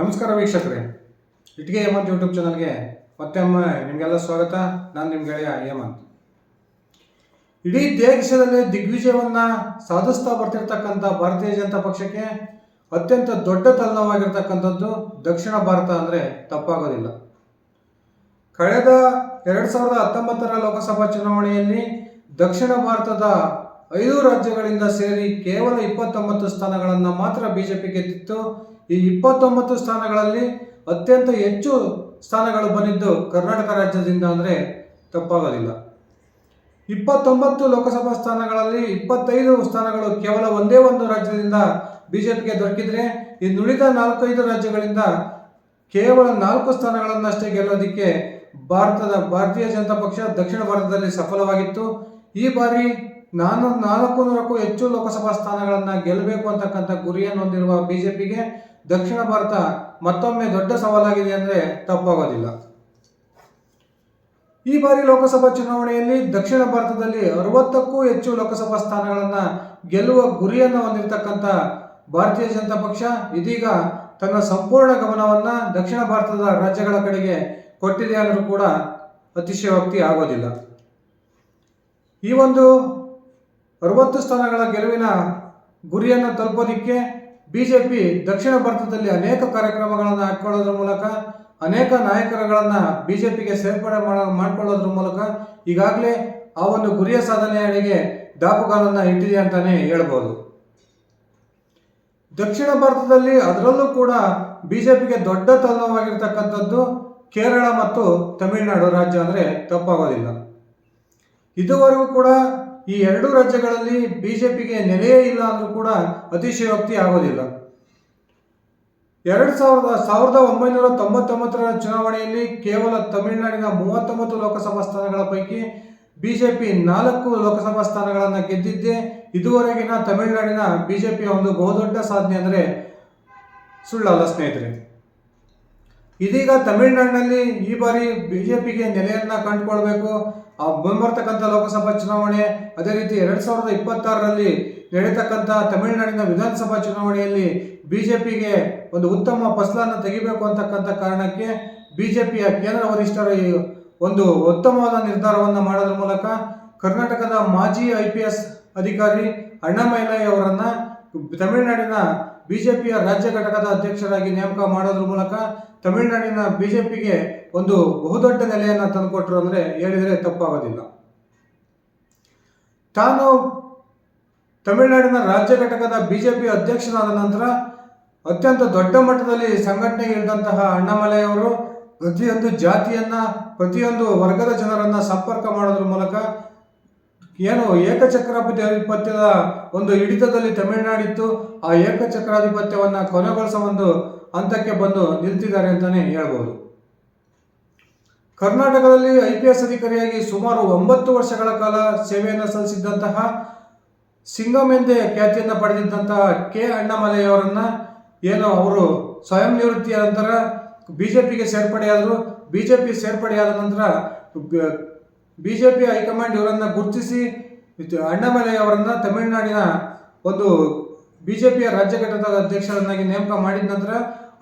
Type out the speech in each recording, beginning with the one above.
ನಮಸ್ಕಾರ ವೀಕ್ಷಕರೇ. ಇಟ್ಗೆ ಹೇಮಂತ್ ಯೂಟ್ಯೂಬ್ ಚಾನಲ್ಗೆ ಮತ್ತೊಮ್ಮೆ ನಿಮಗೆಲ್ಲ ಸ್ವಾಗತ. ನಾನು ನಿಮ್ಮ ಗೆಳೆಯ ಹೇಮಂತ್. ಇಡೀ ದೇಶದಲ್ಲಿ ದಿಗ್ವಿಜಯವನ್ನ ಸಾಧಿಸ್ತಾ ಬರ್ತಿರ್ತಕ್ಕಂಥ ಭಾರತೀಯ ಜನತಾ ಪಕ್ಷಕ್ಕೆ ಅತ್ಯಂತ ದೊಡ್ಡ ತಲೆನೋವಾಗಿರ್ತಕ್ಕಂಥದ್ದು ದಕ್ಷಿಣ ಭಾರತ ಅಂದರೆ ತಪ್ಪಾಗೋದಿಲ್ಲ. ಕಳೆದ ಎರಡು ಸಾವಿರದ ಹತ್ತೊಂಬತ್ತರ ಲೋಕಸಭಾ ಚುನಾವಣೆಯಲ್ಲಿ ದಕ್ಷಿಣ ಭಾರತದ ಐದು ರಾಜ್ಯಗಳಿಂದ ಸೇರಿ ಕೇವಲ ಇಪ್ಪತ್ತೊಂಬತ್ತು ಸ್ಥಾನಗಳನ್ನು ಮಾತ್ರ ಬಿಜೆಪಿ ಗೆದ್ದಿತ್ತು. ಈ ಇಪ್ಪತ್ತೊಂಬತ್ತು ಸ್ಥಾನಗಳಲ್ಲಿ ಅತ್ಯಂತ ಹೆಚ್ಚು ಸ್ಥಾನಗಳು ಬಂದಿದ್ದು ಕರ್ನಾಟಕ ರಾಜ್ಯದಿಂದ ಅಂದರೆ ತಪ್ಪಾಗೋದಿಲ್ಲ. ಇಪ್ಪತ್ತೊಂಬತ್ತು ಲೋಕಸಭಾ ಸ್ಥಾನಗಳಲ್ಲಿ ಇಪ್ಪತ್ತೈದು ಸ್ಥಾನಗಳು ಕೇವಲ ಒಂದೇ ಒಂದು ರಾಜ್ಯದಿಂದ ಬಿಜೆಪಿಗೆ ದೊರಕಿದರೆ ಇನ್ನುಳಿದ ನಾಲ್ಕೈದು ರಾಜ್ಯಗಳಿಂದ ಕೇವಲ ನಾಲ್ಕು ಸ್ಥಾನಗಳನ್ನಷ್ಟೇ ಗೆಲ್ಲೋದಕ್ಕೆ ಭಾರತದ ಭಾರತೀಯ ಜನತಾ ಪಕ್ಷ ದಕ್ಷಿಣ ಭಾರತದಲ್ಲಿ ಸಫಲವಾಗಿತ್ತು. ಈ ಬಾರಿ ನಾನು ನಾಲ್ಕು ನೂರಕ್ಕೂ ಹೆಚ್ಚು ಲೋಕಸಭಾ ಸ್ಥಾನಗಳನ್ನು ಗೆಲ್ಲಬೇಕು ಅಂತಕ್ಕಂಥ ಗುರಿಯನ್ನು ಹೊಂದಿರುವ ಬಿಜೆಪಿಗೆ ದಕ್ಷಿಣ ಭಾರತ ಮತ್ತೊಮ್ಮೆ ದೊಡ್ಡ ಸವಾಲಾಗಿದೆ ಅಂದರೆ ತಪ್ಪಾಗೋದಿಲ್ಲ. ಈ ಬಾರಿ ಲೋಕಸಭಾ ಚುನಾವಣೆಯಲ್ಲಿ ದಕ್ಷಿಣ ಭಾರತದಲ್ಲಿ ಅರವತ್ತಕ್ಕೂ ಹೆಚ್ಚು ಲೋಕಸಭಾ ಸ್ಥಾನಗಳನ್ನು ಗೆಲ್ಲುವ ಗುರಿಯನ್ನು ಹೊಂದಿರತಕ್ಕಂಥ ಭಾರತೀಯ ಜನತಾ ಪಕ್ಷ ಇದೀಗ ತನ್ನ ಸಂಪೂರ್ಣ ಗಮನವನ್ನು ದಕ್ಷಿಣ ಭಾರತದ ರಾಜ್ಯಗಳ ಕಡೆಗೆ ಕೊಟ್ಟಿದೆ ಆದರೂ ಕೂಡ ಅತಿಶಯೋಕ್ತಿ ಆಗೋದಿಲ್ಲ. ಈ ಒಂದು ಅರವತ್ತು ಸ್ಥಾನಗಳ ಗೆಲುವಿನ ಗುರಿಯನ್ನು ತಲುಪೋದಿಕ್ಕೆ ಬಿಜೆಪಿ ದಕ್ಷಿಣ ಭಾರತದಲ್ಲಿ ಅನೇಕ ಕಾರ್ಯಕ್ರಮಗಳನ್ನು ಹಾಕೊಳ್ಳೋದ್ರ ಮೂಲಕ ಅನೇಕ ನಾಯಕರುಗಳನ್ನು ಬಿಜೆಪಿಗೆ ಸೇರ್ಪಡೆ ಮಾಡ, ಮಾಡಿಕೊಳ್ಳೋದ್ರ ಮೂಲಕ ಈಗಾಗಲೇ ಆ ಒಂದು ಗುರಿಯ ಸಾಧನೆಯಡೆಗೆ ದಾಪುಗಾಲನ್ನು ಇಟ್ಟಿದೆ ಅಂತಾನೆ ಹೇಳ್ಬೋದು. ದಕ್ಷಿಣ ಭಾರತದಲ್ಲಿ ಅದರಲ್ಲೂ ಕೂಡ ಬಿಜೆಪಿಗೆ ದೊಡ್ಡ ತಲೆನೋವಾಗಿರ್ತಕ್ಕಂಥದ್ದು ಕೇರಳ ಮತ್ತು ತಮಿಳುನಾಡು ರಾಜ್ಯ ಅಂದರೆ ತಪ್ಪಾಗೋದಿಲ್ಲ. ಇದುವರೆಗೂ ಕೂಡ ಈ ಎರಡು ರಾಜ್ಯಗಳಲ್ಲಿ ಬಿಜೆಪಿಗೆ ನೆಲೆಯೇ ಇಲ್ಲ ಅಂದರೂ ಕೂಡ ಅತಿಶಯೋಕ್ತಿ ಆಗೋದಿಲ್ಲ. ಎರಡು ಸಾವಿರದ ಸಾವಿರದ ಒಂಬೈನೂರ ತೊಂಬತ್ತೊಂಬತ್ತರ ಚುನಾವಣೆಯಲ್ಲಿ ಕೇವಲ ತಮಿಳುನಾಡಿನ ಮೂವತ್ತೊಂಬತ್ತು ಲೋಕಸಭಾ ಸ್ಥಾನಗಳ ಪೈಕಿ ಬಿಜೆಪಿ ನಾಲ್ಕು ಲೋಕಸಭಾ ಸ್ಥಾನಗಳನ್ನು ಗೆದ್ದಿದ್ದೆ. ಇದುವರೆಗಿನ ತಮಿಳುನಾಡಿನ ಬಿಜೆಪಿಯ ಒಂದು ಬಹುದೊಡ್ಡ ಸಾಧನೆ ಅಂದರೆ ಸುಳ್ಳಲ್ಲ ಸ್ನೇಹಿತರೆ. ಇದೀಗ ತಮಿಳುನಾಡಿನಲ್ಲಿ ಈ ಬಾರಿ ಬಿಜೆಪಿಗೆ ನೆಲೆಯನ್ನು ಕಂಡುಕೊಳ್ಬೇಕು. ಮುಂಬರ್ತಕ್ಕಂಥ ಲೋಕಸಭಾ ಚುನಾವಣೆ, ಅದೇ ರೀತಿ ಎರಡ್ ಸಾವಿರದ ಇಪ್ಪತ್ತಾರರಲ್ಲಿ ನಡೀತಕ್ಕಂಥ ತಮಿಳುನಾಡಿನ ವಿಧಾನಸಭಾ ಚುನಾವಣೆಯಲ್ಲಿ ಬಿಜೆಪಿಗೆ ಒಂದು ಉತ್ತಮ ಫಸಲನ್ನು ತೆಗಿಬೇಕು ಅಂತಕ್ಕಂಥ ಕಾರಣಕ್ಕೆ ಬಿಜೆಪಿಯ ಕೇಂದ್ರ ವರಿಷ್ಠರ ಒಂದು ಉತ್ತಮವಾದ ನಿರ್ಧಾರವನ್ನು ಮಾಡೋದ್ರ ಮೂಲಕ ಕರ್ನಾಟಕದ ಮಾಜಿ ಐ ಪಿ ಎಸ್ ಅಧಿಕಾರಿ ಅಣ್ಣಾಮಲೈ ಅವರನ್ನ ತಮಿಳುನಾಡಿನ ಬಿಜೆಪಿಯ ರಾಜ್ಯ ಘಟಕದ ಅಧ್ಯಕ್ಷರಾಗಿ ನೇಮಕ ಮಾಡೋದ್ರ ಮೂಲಕ ತಮಿಳುನಾಡಿನ ಬಿಜೆಪಿಗೆ ಒಂದು ಬಹುದೊಡ್ಡ ನೆಲೆಯನ್ನು ತಂದುಕೊಟ್ರು ಅಂದರೆ ಹೇಳಿದರೆ ತಪ್ಪಾಗೋದಿಲ್ಲ. ತಾನು ತಮಿಳುನಾಡಿನ ರಾಜ್ಯ ಘಟಕದ ಬಿಜೆಪಿ ಅಧ್ಯಕ್ಷನಾದ ನಂತರ ಅತ್ಯಂತ ದೊಡ್ಡ ಮಟ್ಟದಲ್ಲಿ ಸಂಘಟನೆಗೆ ಇಳಿದಂತಹ ಅಣ್ಣಾಮಲೆಯವರು ಪ್ರತಿಯೊಂದು ಜಾತಿಯನ್ನ, ಪ್ರತಿಯೊಂದು ವರ್ಗದ ಜನರನ್ನ ಸಂಪರ್ಕ ಮಾಡೋದ್ರ ಮೂಲಕ ಏನು ಏಕಚಕ್ರಾಧಿಪತ್ಯದ ಒಂದು ಹಿಡಿತದಲ್ಲಿ ತಮಿಳುನಾಡಿತ್ತು. ಆ ಏಕಚಕ್ರಾಧಿಪತ್ಯವನ್ನ ಕೊನೆಗೊಳಿಸೋ ಒಂದು ಹಂತಕ್ಕೆ ಬಂದು ನಿಲ್ತಿದ್ದಾರೆ ಅಂತಾನೆ ಹೇಳ್ಬೋದು. ಕರ್ನಾಟಕದಲ್ಲಿ ಐ ಪಿ ಎಸ್ ಅಧಿಕಾರಿಯಾಗಿ ಸುಮಾರು ಒಂಬತ್ತು ವರ್ಷಗಳ ಕಾಲ ಸೇವೆಯನ್ನು ಸಲ್ಲಿಸಿದ್ದಂತಹ ಸಿಂಗಮ್ ಎಂದೇ ಖ್ಯಾತಿಯನ್ನು ಪಡೆದಿದ್ದಂತಹ ಕೆ ಅಣ್ಣಾಮಲೈಯವರನ್ನು ಏನು ಅವರು ಸ್ವಯಂ ನಿವೃತ್ತಿಯ ನಂತರ ಬಿಜೆಪಿಗೆ ಸೇರ್ಪಡೆಯಾದರು ಬಿಜೆಪಿ ಸೇರ್ಪಡೆಯಾದ ನಂತರ ಬಿಜೆಪಿ ಹೈಕಮಾಂಡ್ ಇವರನ್ನು ಗುರುತಿಸಿ ಅಣ್ಣಾಮಲೆಯವರನ್ನು ತಮಿಳುನಾಡಿನ ಅವರನ್ನ ತಮಿಳುನಾಡಿನ ಒಂದು ಬಿಜೆಪಿಯ ರಾಜ್ಯ ಘಟಕದ ಅಧ್ಯಕ್ಷರನ್ನಾಗಿ ನೇಮಕ ಮಾಡಿದ ನಂತರ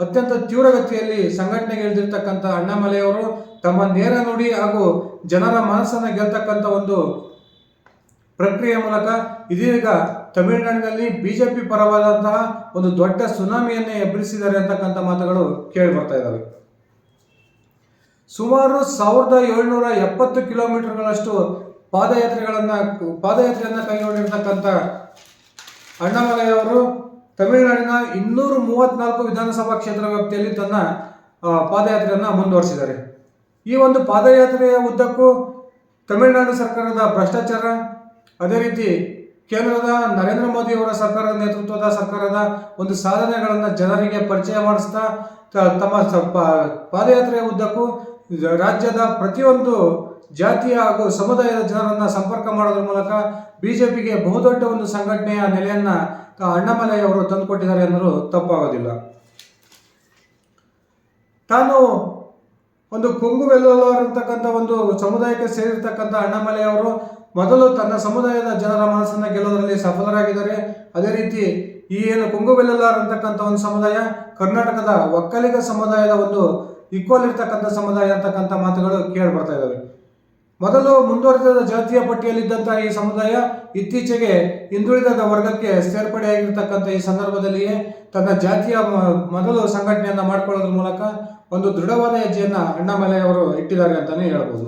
ಅತ್ಯಂತ ತೀವ್ರಗತಿಯಲ್ಲಿ ಸಂಘಟನೆಗೆ ಇಳಿದಿರ್ತಕ್ಕಂಥ ಅಣ್ಣಾಮಲೈ ಅವರು ತಮ್ಮ ನೇರ ನುಡಿ ಹಾಗೂ ಜನರ ಮನಸ್ಸನ್ನು ಗೆಲ್ತಕ್ಕಂಥ ಒಂದು ಪ್ರಕ್ರಿಯೆ ಮೂಲಕ ಇದೀಗ ತಮಿಳುನಾಡಿನಲ್ಲಿ ಬಿಜೆಪಿ ಪರವಾದಂತಹ ಒಂದು ದೊಡ್ಡ ಸುನಾಮಿಯನ್ನೇ ಎಬ್ಬರಿಸಿದ್ದಾರೆ ಅಂತಕ್ಕಂಥ ಮಾತುಗಳು ಕೇಳಿ ಬರ್ತಾ ಇದ್ದಾವೆ. ಸುಮಾರು ಸಾವಿರದ ಏಳ್ನೂರ ಎಪ್ಪತ್ತು ಕಿಲೋಮೀಟರ್ಗಳಷ್ಟು ಪಾದಯಾತ್ರೆಗಳನ್ನು, ಪಾದಯಾತ್ರೆಯನ್ನು ಕೈಗೊಂಡಿರ್ತಕ್ಕಂಥ ಅಣ್ಣಾಮಲೈ ಅವರು ತಮಿಳುನಾಡಿನ ಇನ್ನೂರು ಮೂವತ್ನಾಲ್ಕು ವಿಧಾನಸಭಾ ಕ್ಷೇತ್ರ ವ್ಯಾಪ್ತಿಯಲ್ಲಿ ತನ್ನ ಪಾದಯಾತ್ರೆಯನ್ನು ಮುಂದುವರಿಸಿದ್ದಾರೆ. ಈ ಒಂದು ಪಾದಯಾತ್ರೆಯ ಉದ್ದಕ್ಕೂ ತಮಿಳುನಾಡು ಸರ್ಕಾರದ ಭ್ರಷ್ಟಾಚಾರ, ಅದೇ ರೀತಿ ಕೇಂದ್ರದ ನರೇಂದ್ರ ಮೋದಿ ಅವರ ಸರ್ಕಾರದ ನೇತೃತ್ವದ ಸರ್ಕಾರದ ಒಂದು ಸಾಧನೆಗಳನ್ನು ಜನರಿಗೆ ಪರಿಚಯ ಮಾಡಿಸ್ತಾ ತಮ್ಮ ಪಾದಯಾತ್ರೆಯ ಉದ್ದಕ್ಕೂ ರಾಜ್ಯದ ಪ್ರತಿಯೊಂದು ಜಾತಿಯ ಹಾಗೂ ಸಮುದಾಯದ ಜನರನ್ನು ಸಂಪರ್ಕ ಮಾಡೋದ್ರ ಮೂಲಕ ಬಿಜೆಪಿಗೆ ಬಹುದೊಡ್ಡ ಒಂದು ಸಂಘಟನೆಯ ನೆಲೆಯನ್ನು ಅಣ್ಣಾಮಲೈ ಅವರು ತಂದುಕೊಟ್ಟಿದ್ದಾರೆ ಅನ್ನೋದು ತಪ್ಪಾಗೋದಿಲ್ಲ. ತಾನು ಒಂದು ಕೊಂಗು ಅಂತಕ್ಕಂಥ ಒಂದು ಸಮುದಾಯಕ್ಕೆ ಸೇರಿರ್ತಕ್ಕಂಥ ಅಣ್ಣಾಮಲೆಯವರು ಮೊದಲು ತನ್ನ ಸಮುದಾಯದ ಜನರ ಮನಸ್ಸನ್ನು ಗೆಲ್ಲೋದರಲ್ಲಿ ಸಫಲರಾಗಿದ್ದಾರೆ. ಅದೇ ರೀತಿ ಈ ಏನು ಕೊಂಗುಬೆಲ್ಲಲಾರ್ ಅಂತಕ್ಕಂಥ ಒಂದು ಸಮುದಾಯ, ಕರ್ನಾಟಕದ ಒಕ್ಕಲಿಗ ಸಮುದಾಯದ ಒಂದು ಈಕ್ವಲ್ ಇರ್ತಕ್ಕಂಥ ಸಮುದಾಯ ಅಂತಕ್ಕಂಥ ಮಾತುಗಳು ಕೇಳಿ ಬರ್ತಾ ಇದ್ದಾವೆ ಮೊದಲು ಮುಂದುವರೆದ ಜಾತಿಯ ಪಟ್ಟಿಯಲ್ಲಿದ್ದಂಥ ಈ ಸಮುದಾಯ ಇತ್ತೀಚೆಗೆ ಹಿಂದುಳಿದ ವರ್ಗಕ್ಕೆ ಸೇರ್ಪಡೆಯಾಗಿರ್ತಕ್ಕಂಥ ಈ ಸಂದರ್ಭದಲ್ಲಿಯೇ ತನ್ನ ಜಾತಿಯ ಮೊದಲು ಸಂಘಟನೆಯನ್ನು ಮಾಡಿಕೊಳ್ಳೋದ್ರ ಮೂಲಕ ಒಂದು ದೃಢವಾದ ಹೆಜ್ಜೆಯನ್ನ ಅಣ್ಣಾಮಲೈ ಅವರು ಇಟ್ಟಿದ್ದಾರೆ ಅಂತಾನೆ ಹೇಳ್ಬೋದು.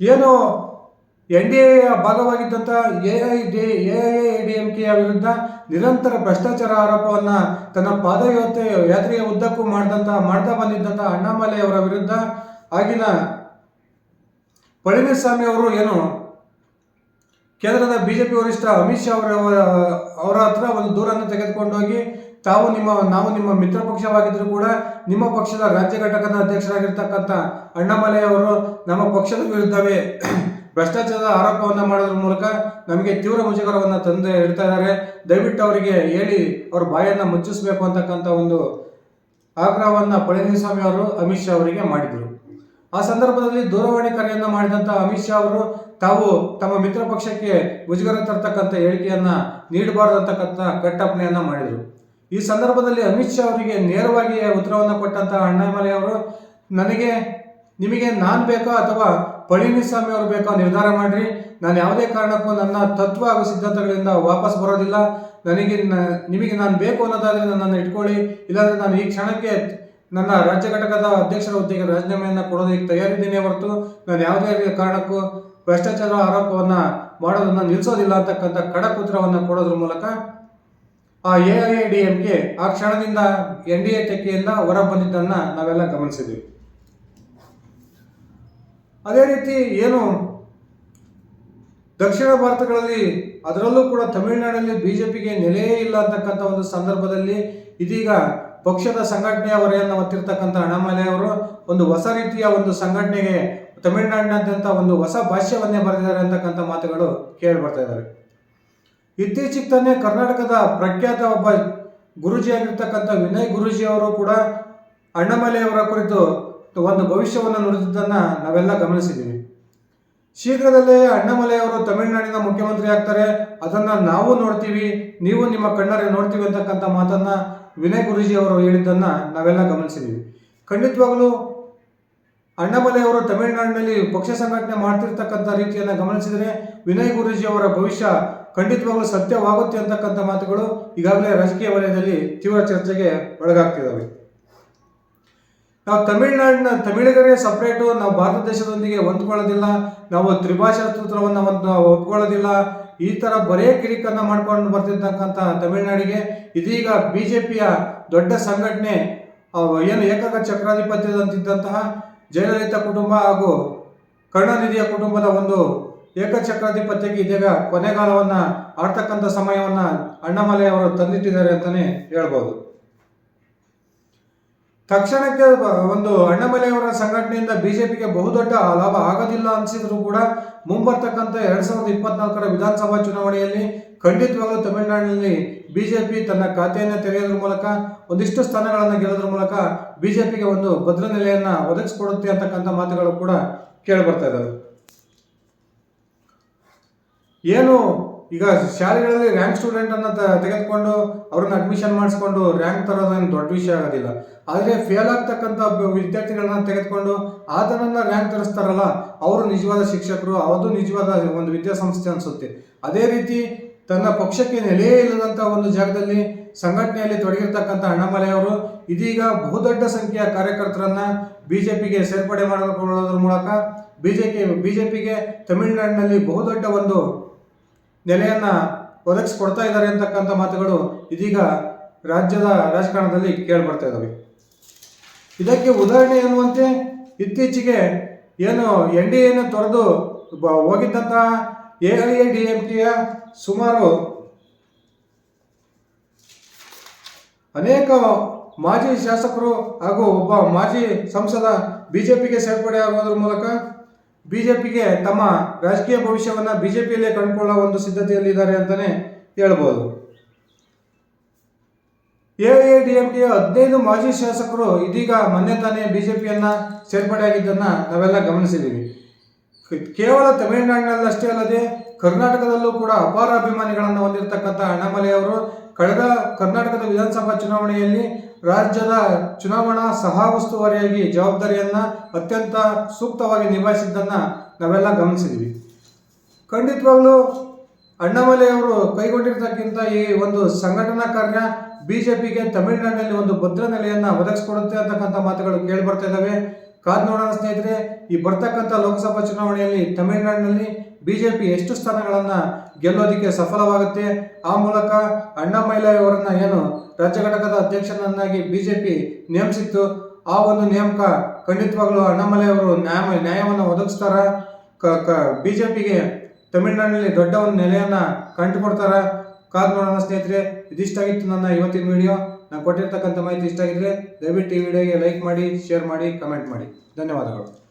ಏನು ಎನ್ ಡಿ ಎಯ ಭಾಗವಾಗಿದ್ದಂಥ A I D, A I D M ಕೆಯ ವಿರುದ್ಧ ನಿರಂತರ ಭ್ರಷ್ಟಾಚಾರ ಆರೋಪವನ್ನ ತನ್ನ ಪಾದಯಾತ್ರೆ ಯಾತ್ರೆಯ ಉದ್ದಕ್ಕೂ ಮಾಡಿದಂಥ ಮಾಡ್ತಾ ಬಂದಿದ್ದಂಥ ಅಣ್ಣಾಮಲೈ ಅವರ ವಿರುದ್ಧ ಆಗಿನ ಪಳನಿಸ್ವಾಮಿ ಅವರು ಏನು ಕೇಂದ್ರದ ಬಿಜೆಪಿ ವರಿಷ್ಠ ಅಮಿತ್ ಶಾ ಅವರ ಅವರ ಹತ್ರ ಒಂದು ದೂರನ್ನು ತೆಗೆದುಕೊಂಡೋಗಿ ತಾವು ನಿಮ್ಮ, ನಾವು ನಿಮ್ಮ ಮಿತ್ರ ಪಕ್ಷವಾಗಿದ್ದರೂ ಕೂಡ ನಿಮ್ಮ ಪಕ್ಷದ ರಾಜ್ಯ ಘಟಕದ ಅಧ್ಯಕ್ಷರಾಗಿರ್ತಕ್ಕಂಥ ಅಣ್ಣಾಮಲೈ ಅವರು ನಮ್ಮ ಪಕ್ಷದ ವಿರುದ್ಧವೇ ಭ್ರಷ್ಟಾಚಾರದ ಆರೋಪವನ್ನು ಮಾಡೋದ್ರ ಮೂಲಕ ನಮಗೆ ತೀವ್ರ ಮುಜುಗರವನ್ನು ತಂದು ಇಡ್ತಾ ಇದ್ದಾರೆ. ದಯವಿಟ್ಟು ಅವರಿಗೆ ಹೇಳಿ ಅವ್ರ ಬಾಯನ್ನು ಮುಚ್ಚಿಸಬೇಕು ಅಂತಕ್ಕಂಥ ಒಂದು ಆಗ್ರಹವನ್ನು ಪಳನಿಸ್ವಾಮಿ ಅವರು, ಅಮಿತ್ ಶಾ ಅವರಿಗೆ ಮಾಡಿದರು. ಆ ಸಂದರ್ಭದಲ್ಲಿ ದೂರವಾಣಿ ಕರೆಯನ್ನು ಮಾಡಿದಂಥ ಅಮಿತ್ ಶಾ ಅವರು ತಾವು ತಮ್ಮ ಮಿತ್ರ ಪಕ್ಷಕ್ಕೆ ಮುಜುಗರ ತರ್ತಕ್ಕಂಥ ಹೇಳಿಕೆಯನ್ನು ನೀಡಬಾರ್ದು ಅಂತಕ್ಕಂಥ ಕಟ್ಟಪ್ಪಣೆಯನ್ನ ಮಾಡಿದರು. ಈ ಸಂದರ್ಭದಲ್ಲಿ ಅಮಿತ್ ಶಾ ಅವರಿಗೆ ನೇರವಾಗಿ ಉತ್ತರವನ್ನು ಕೊಟ್ಟಂತಹ ಅಣ್ಣಾಮಲೈ ಅವರು, ನನಗೆ ನಿಮಗೆ ನಾನು ಬೇಕೋ ಅಥವಾ ಪಳನಿಸ್ವಾಮಿ ಅವರು ಬೇಕೋ ನಿರ್ಧಾರ ಮಾಡ್ರಿ. ನಾನು ಯಾವುದೇ ಕಾರಣಕ್ಕೂ ನನ್ನ ತತ್ವ ಹಾಗೂ ಸಿದ್ಧಾಂತಗಳಿಂದ ವಾಪಸ್ ಬರೋದಿಲ್ಲ. ನನಗೆ ನಿಮಗೆ ನಾನು ಬೇಕು ಅನ್ನೋದಾದ್ರೆ ನನ್ನನ್ನು ಇಟ್ಕೊಳ್ಳಿ. ಇಲ್ಲಾಂದ್ರೆ ನಾನು ಈ ಕ್ಷಣಕ್ಕೆ ನನ್ನ ರಾಜ್ಯ ಘಟಕದ ಅಧ್ಯಕ್ಷರ ಹುದ್ದೆಗೆ ರಾಜೀನಾಮೆಯನ್ನು ಕೊಡೋದಕ್ಕೆ ತಯಾರಿದ್ದೇನೆ ಹೊರತು ನಾನು ಯಾವುದೇ ಕಾರಣಕ್ಕೂ ಭ್ರಷ್ಟಾಚಾರ ಆರೋಪವನ್ನು ಮಾಡೋದನ್ನು ನಿಲ್ಲಿಸೋದಿಲ್ಲ ಅಂತಕ್ಕಂಥ ಖಡಕ್ ಉತ್ತರವನ್ನು ಕೊಡೋದ್ರ ಮೂಲಕ ಆ ಎ ಐ ಡಿ ಎಂಗೆ ಆ ಕ್ಷಣದಿಂದ ಎನ್ ಡಿ ಎ ತೆಕ್ಕೆಯಿಂದ ಹೊರ ಬಂದಿದ್ದನ್ನ ನಾವೆಲ್ಲ ಗಮನಿಸಿದ್ವಿ. ಅದೇ ರೀತಿ ಏನು ದಕ್ಷಿಣ ಭಾರತಗಳಲ್ಲಿ ಅದರಲ್ಲೂ ಕೂಡ ತಮಿಳುನಾಡಲ್ಲಿ ಬಿ ಜೆ ಪಿಗೆ ನೆಲೆಯೇ ಇಲ್ಲ ಅಂತಕ್ಕಂಥ ಒಂದು ಸಂದರ್ಭದಲ್ಲಿ ಇದೀಗ ಪಕ್ಷದ ಸಂಘಟನೆಯ ಹೊರೆಯನ್ನು ಹೊತ್ತಿರ್ತಕ್ಕಂಥ ಅಣ್ಣಾಮಲೈ ಅವರು ಒಂದು ಹೊಸ ರೀತಿಯ ಒಂದು ಸಂಘಟನೆಗೆ ತಮಿಳುನಾಡಿನಾದ್ಯಂತ ಒಂದು ಹೊಸ ಭಾಷ್ಯವನ್ನೇ ಬರೆದಿದ್ದಾರೆ ಅಂತಕ್ಕಂಥ ಮಾತುಗಳು ಕೇಳಿ ಬರ್ತಾ ಇದ್ದಾವೆ. ಇತ್ತೀಚೆಗೆ ತಾನೇ ಕರ್ನಾಟಕದ ಪ್ರಖ್ಯಾತ ಒಬ್ಬ ಗುರುಜಿಯಾಗಿರ್ತಕ್ಕಂಥ ವಿನಯ್ ಗುರುಜಿ ಅವರು ಕೂಡ ಅಣ್ಣಾಮಲೆಯವರ ಕುರಿತು ಒಂದು ಭವಿಷ್ಯವನ್ನು ನುಡಿದಿದ್ದನ್ನು ನಾವೆಲ್ಲ ಗಮನಿಸಿದ್ದೀವಿ. ಶೀಘ್ರದಲ್ಲೇ ಅಣ್ಣಮಲೆಯವರು ತಮಿಳುನಾಡಿನ ಮುಖ್ಯಮಂತ್ರಿ ಆಗ್ತಾರೆ. ಅದನ್ನ ನಾವು ನೋಡ್ತೀವಿ. ನೀವು ನಿಮ್ಮ ಕಣ್ಣಾರೆ ನೋಡ್ತೀವಿ ಅಂತಕ್ಕಂಥ ಮಾತನ್ನ ವಿನಯ್ ಗುರುಜಿ ಅವರು ಹೇಳಿದ್ದನ್ನು ನಾವೆಲ್ಲ ಗಮನಿಸಿದ್ದೀವಿ. ಖಂಡಿತವಾಗಲೂ ಅಣ್ಣಾಮಲೆಯವರು ತಮಿಳುನಾಡಿನಲ್ಲಿ ಪಕ್ಷ ಸಂಘಟನೆ ಮಾಡ್ತಿರ್ತಕ್ಕಂಥ ರೀತಿಯನ್ನು ಗಮನಿಸಿದರೆ ವಿನಯ್ ಗುರೂಜಿ ಅವರ ಭವಿಷ್ಯ ಖಂಡಿತವಾಗಲೂ ಸತ್ಯವಾಗುತ್ತೆ ಅಂತಕ್ಕಂಥ ಮಾತುಗಳು ಈಗಾಗಲೇ ರಾಜಕೀಯ ವಲಯದಲ್ಲಿ ತೀವ್ರ ಚರ್ಚೆಗೆ ಒಳಗಾಗ್ತಿದ್ದಾವೆ. ನಾವು ತಮಿಳುನಾಡಿನ ತಮಿಳಿಗರೇ ಸಪ್ರೇಟು ನಾವು ಭಾರತ ದೇಶದೊಂದಿಗೆ ಹೊಂದ್ಕೊಳ್ಳೋದಿಲ್ಲ, ನಾವು ತ್ರಿಭಾಷಾ ಸೂತ್ರವನ್ನು ಒಂದು ಒಪ್ಕೊಳ್ಳೋದಿಲ್ಲ, ಈ ಥರ ಬರೇ ಕಿರಿಕನ್ನು ಮಾಡ್ಕೊಂಡು ಬರ್ತಿರ್ತಕ್ಕಂಥ ತಮಿಳುನಾಡಿಗೆ, ಇದೀಗ ಬಿ ಜೆ ಪಿಯ ದೊಡ್ಡ ಸಂಘಟನೆ ಏನು ಏಕಕ ಚಕ್ರಾಧಿಪತ್ಯದಂತಿದ್ದಂತಹ ಜಯಲಲಿತಾ ಕುಟುಂಬ ಹಾಗೂ ಕರುಣಾನಿಧಿಯ ಕುಟುಂಬದ ಒಂದು ಏಕಚಕ್ರಾಧಿಪತ್ಯಕ್ಕೆ ಇದೀಗ ಕೊನೆಗಾಲವನ್ನ ಆಡ್ತಕ್ಕಂಥ ಸಮಯವನ್ನ ಅಣ್ಣಮಲೆ ಅವರು ತಂದಿಟ್ಟಿದ್ದಾರೆ ಅಂತಾನೆ ಹೇಳ್ಬೋದು. ತಕ್ಷಣಕ್ಕೆ ಒಂದು ಅಣ್ಣಮಲೆಯವರ ಸಂಘಟನೆಯಿಂದ ಬಿಜೆಪಿಗೆ ಬಹುದೊಡ್ಡ ಲಾಭ ಆಗೋದಿಲ್ಲ ಅನಿಸಿದ್ರು ಕೂಡ ಮುಂಬರ್ತಕ್ಕಂಥ ಎರಡ್ ಸಾವಿರದ ಇಪ್ಪತ್ನಾಲ್ಕರ ವಿಧಾನಸಭಾ ಚುನಾವಣೆಯಲ್ಲಿ ಖಂಡಿತವಾಗಲೂ ತಮಿಳುನಾಡಿನಲ್ಲಿ ಬಿಜೆಪಿ ತನ್ನ ಖಾತೆಯನ್ನು ತೆರೆಯೋದ್ರ ಮೂಲಕ, ಒಂದಿಷ್ಟು ಸ್ಥಾನಗಳನ್ನು ಗೆಲ್ಲೋದ್ರ ಮೂಲಕ ಬಿಜೆಪಿಗೆ ಒಂದು ಭದ್ರ ನೆಲೆಯನ್ನು ಒದಗಿಸ್ಕೊಡುತ್ತೆ ಅಂತಕ್ಕಂಥ ಮಾತುಗಳು ಕೂಡ ಕೇಳಿ ಬರ್ತಾ ಇದ್ದಾವೆ ಏನು? ಈಗ ಶಾಲೆಗಳಲ್ಲಿ ರ್ಯಾಂಕ್ ಸ್ಟೂಡೆಂಟ್ ಅನ್ನ ತೆಗೆದುಕೊಂಡು ಅವ್ರನ್ನ ಅಡ್ಮಿಷನ್ ಮಾಡಿಸ್ಕೊಂಡು ರ್ಯಾಂಕ್ ತರೋದೇನು ದೊಡ್ಡ ವಿಷಯ ಆಗೋದಿಲ್ಲ. ಆದರೆ ಫೇಲ್ ಆಗ್ತಕ್ಕಂಥ ವಿದ್ಯಾರ್ಥಿಗಳನ್ನ ತೆಗೆದುಕೊಂಡು ಆತನನ್ನ ರ್ಯಾಂಕ್ ತರಿಸ್ತಾರಲ್ಲ, ಅವರು ನಿಜವಾದ ಶಿಕ್ಷಕರು, ಅದು ನಿಜವಾದ ಒಂದು ವಿದ್ಯಾಸಂಸ್ಥೆ ಅನಿಸುತ್ತೆ. ಅದೇ ರೀತಿ ತನ್ನ ಪಕ್ಷಕ್ಕೆ ನೆಲೆಯೇ ಇಲ್ಲದಂಥ ಒಂದು ಜಾಗದಲ್ಲಿ ಸಂಘಟನೆಯಲ್ಲಿ ತೊಡಗಿರ್ತಕ್ಕಂಥ ಅಣ್ಣಾಮಲೆಯವರು ಇದೀಗ ಬಹುದೊಡ್ಡ ಸಂಖ್ಯೆಯ ಕಾರ್ಯಕರ್ತರನ್ನ ಬಿಜೆಪಿಗೆ ಸೇರ್ಪಡೆ ಮಾಡಿಕೊಳ್ಳೋದ್ರ ಮೂಲಕ ಬಿಜೆಪಿ ಪಿಗೆ ತಮಿಳುನಾಡಿನಲ್ಲಿ ಬಹುದೊಡ್ಡ ಒಂದು ನೆಲೆಯನ್ನು ಒದಗಿಸ್ಕೊಡ್ತಾ ಇದ್ದಾರೆ ಅಂತಕ್ಕಂಥ ಮಾತುಗಳು ಇದೀಗ ರಾಜ್ಯದ ರಾಜಕಾರಣದಲ್ಲಿ ಕೇಳಿಬರ್ತಾ ಇದ್ದಾವೆ ಇದಕ್ಕೆ ಉದಾಹರಣೆ ಎನ್ನುವಂತೆ ಇತ್ತೀಚೆಗೆ ಏನು ಎನ್ ಡಿ ಎನ ತೊರೆದು ಬ- ಹೋಗಿದ್ದಂತಹ A I A D M ಕೆಯ ಸುಮಾರು ಅನೇಕ ಮಾಜಿ ಶಾಸಕರು ಹಾಗೂ ಒಬ್ಬ ಮಾಜಿ ಸಂಸದ ಬಿಜೆಪಿಗೆ ಸೇರ್ಪಡೆ ಆಗೋದ್ರ ಮೂಲಕ ಬಿಜೆಪಿಗೆ ತಮ್ಮ ರಾಜಕೀಯ ಭವಿಷ್ಯವನ್ನ ಬಿಜೆಪಿಯಲ್ಲೇ ಕಂಡುಕೊಳ್ಳೋ ಒಂದು ಸಿದ್ಧತೆಯಲ್ಲಿದ್ದಾರೆ ಅಂತಾನೆ ಹೇಳ್ಬೋದು. A I D M K ಹದಿನೈದು ಮಾಜಿ ಶಾಸಕರು ಇದೀಗ ಮೊನ್ನೆ ತಾನೇ ಬಿಜೆಪಿಯನ್ನ ಸೇರ್ಪಡೆಯಾಗಿದ್ದನ್ನ ನಾವೆಲ್ಲ ಗಮನಿಸಿದ್ದೀವಿ. ಕೇವಲ ತಮಿಳುನಾಡಿನಲ್ಲಷ್ಟೇ ಅಲ್ಲದೆ ಕರ್ನಾಟಕದಲ್ಲೂ ಕೂಡ ಅಪಾರ ಅಭಿಮಾನಿಗಳನ್ನು ಹೊಂದಿರತಕ್ಕಂಥ ಅಣ್ಣಾಮಲೈ ಅವರು, ಕಳೆದ ಕರ್ನಾಟಕದ ವಿಧಾನಸಭಾ ಚುನಾವಣೆಯಲ್ಲಿ ರಾಜ್ಯದ ಚುನಾವಣಾ ಸಹ ಉಸ್ತುವಾರಿಯಾಗಿ ಜವಾಬ್ದಾರಿಯನ್ನ ಅತ್ಯಂತ ಸೂಕ್ತವಾಗಿ ನಿಭಾಯಿಸಿದ್ದನ್ನ ನಾವೆಲ್ಲ ಗಮನಿಸಿದ್ವಿ. ಖಂಡಿತವಾಗ್ಲೂ ಅಣ್ಣಾಮಲೆಯವರು ಕೈಗೊಂಡಿರ್ತಕ್ಕಂಥ ಈ ಒಂದು ಸಂಘಟನಾ ಕಾರ್ಯ ಬಿಜೆಪಿಗೆ ತಮಿಳುನಾಡಿನಲ್ಲಿ ಒಂದು ಭದ್ರ ನೆಲೆಯನ್ನ ಒದಗಿಸ್ಕೊಡುತ್ತೆ ಅಂತಕ್ಕಂಥ ಮಾತುಗಳು ಕೇಳಿ ಬರ್ತಾ ಇದ್ದಾವೆ. ಕಾದ್ ನೋಡೋಣ ಸ್ನೇಹಿತರೆ, ಈ ಬರ್ತಕ್ಕಂಥ ಲೋಕಸಭಾ ಚುನಾವಣೆಯಲ್ಲಿ ತಮಿಳುನಾಡಿನಲ್ಲಿ ಬಿಜೆಪಿ ಎಷ್ಟು ಸ್ಥಾನಗಳನ್ನು ಗೆಲ್ಲೋದಕ್ಕೆ ಸಫಲವಾಗುತ್ತೆ? ಆ ಮೂಲಕ ಅಣ್ಣಾಮಲೈ ಅವರನ್ನ ಏನು ರಾಜ್ಯ ಘಟಕದ ಅಧ್ಯಕ್ಷನನ್ನಾಗಿ ಬಿಜೆಪಿ ನೇಮಿಸಿತ್ತು? ಆ ಒಂದು ನೇಮಕ ಖಂಡಿತವಾಗ್ಲೂ ಅಣ್ಣಾಮಲೈ ಅವರು ನ್ಯಾಯ, ನ್ಯಾಯವನ್ನು ಒದಗಿಸ್ತಾರ? ಕ ಕ, ಬಿಜೆಪಿಗೆ ತಮಿಳುನಾಡಿನಲ್ಲಿ ದೊಡ್ಡ ಒಂದು ನೆಲೆಯನ್ನು ಕಂಡುಕೊಡ್ತಾರ? ಕಾದ್ ನೋಡೋಣ ಸ್ನೇಹಿತರೆ ಇದಿಷ್ಟಾಗಿತ್ತು ನನ್ನ ಇವತ್ತಿನ ವಿಡಿಯೋ. ನಾನು ಕೊಟ್ಟಿರ್ತಕ್ಕಂಥ ಮಾಹಿತಿ ಇಷ್ಟ ಆಗಿದ್ರೆ ದಯವಿಟ್ಟು ಈ ವಿಡಿಯೋಗೆ ಲೈಕ್ ಮಾಡಿ, ಶೇರ್ ಮಾಡಿ, ಕಮೆಂಟ್ ಮಾಡಿ. ಧನ್ಯವಾದಗಳು.